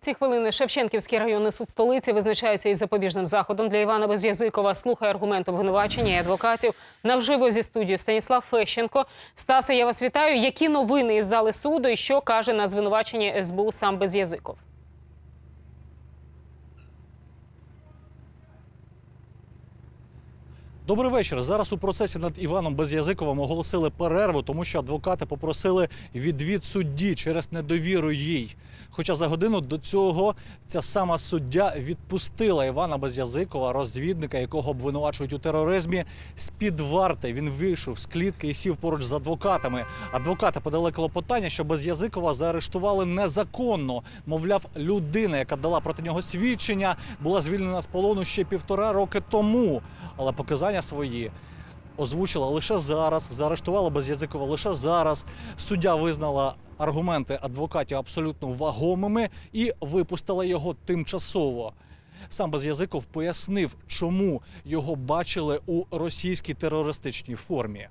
ці хвилини Шевченківський районний суд столиці визначається із запобіжним заходом для Івана Безязикова. Слухає аргумент обвинувачення і адвокатів. Навживо зі студією Станіслав Фещенко. Стаса, я вас вітаю. Які новини із зали суду і що каже на звинувачення СБУ сам Безязиков? Добрий вечір. Зараз у процесі над Іваном Безязиковим оголосили перерву, тому що адвокати попросили відвід судді через недовіру їй. Хоча за годину до цього ця сама суддя відпустила Івана Безязикова, розвідника, якого обвинувачують у тероризмі, з під варти. Він вийшов з клітки і сів поруч з адвокатами. Адвокати подали клопотання, що Безязикова заарештували незаконно. Мовляв, людина, яка дала проти нього свідчення, була звільнена з полону ще півтора роки тому. Але показання свої озвучила лише зараз, заарештувала Безязикова лише зараз. Суддя визнала аргументи адвокатів абсолютно вагомими і випустила його тимчасово. Сам Безязиков пояснив, чому його бачили у російській терористичній формі.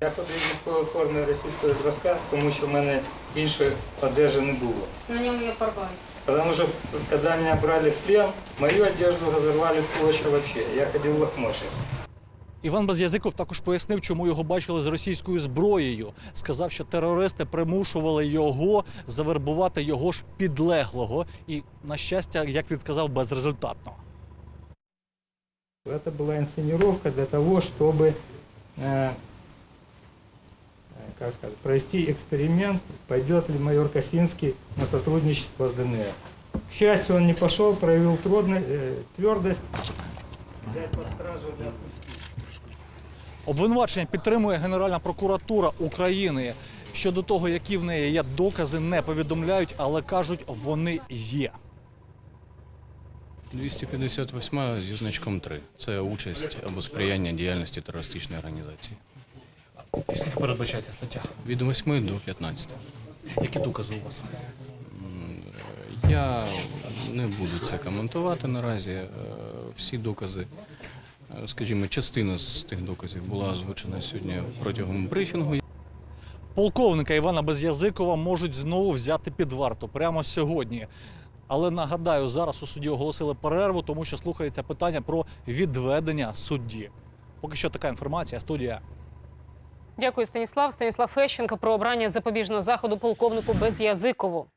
Я ходив в військовій формі російського зразка, тому що в мене іншої одежі не було. На нем ее порвали. Потому что, когда меня брали в плен, мою одежду разорвали в клочья вообще. Я ходил в лохмотьях. Іван Безязиков також пояснив, чому його бачили з російською зброєю. Сказав, що терористи примушували його завербувати його ж підлеглого. І, на щастя, як він сказав, безрезультатно. Это была инсценировка для того, чтобы э, э, как сказать, провести эксперимент, пойдет ли майор Косинский на сотрудничество с ДНР. К счастью, он не пошел, проявил трудно- э, твердость. Взять под стражу и отпустить. Обвинувачення підтримує Генеральна прокуратура України. Щодо того, які в неї є докази, не повідомляють, але кажуть, вони є. 258 зі значком 3. Це участь або сприяння діяльності терористичної організації. Скільки передбачається стаття? Від 8 до 15. Які докази у вас? Я не буду це коментувати наразі. Е, Всі докази, е, скажімо, частина з тих доказів була озвучена сьогодні протягом брифінгу. Полковника Івана Безязикова можуть знову взяти під варту прямо сьогодні. Але нагадаю, зараз у суді оголосили перерву, тому що слухається питання про відведення судді. Поки що така інформація. Студія. Дякую, Станіслав. Станіслав Фещенко про обрання запобіжного заходу полковнику Безязикову.